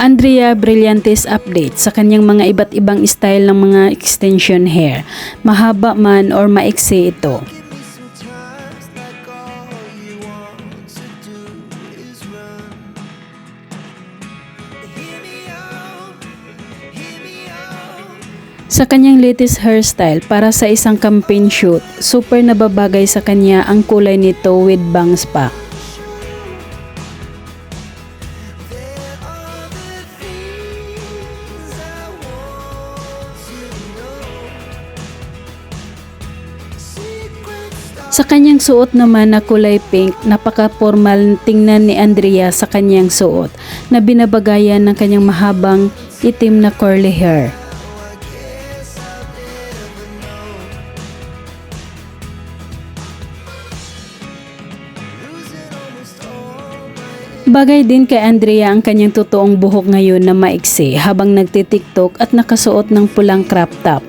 Andrea Brillantes update sa kanyang mga iba't ibang style ng mga extension hair. Mahaba man or maiksi ito. Sa kanyang latest hairstyle para sa isang campaign shoot, super nababagay sa kanya ang kulay nito with bangs pa. Sa kanyang suot naman na kulay pink, napaka-formal tingnan ni Andrea sa kanyang suot na binabagayan ng kanyang mahabang itim na curly hair. Bagay din kay Andrea ang kanyang totoong buhok ngayon na maiksi habang nagtitiktok at nakasuot ng pulang crop top.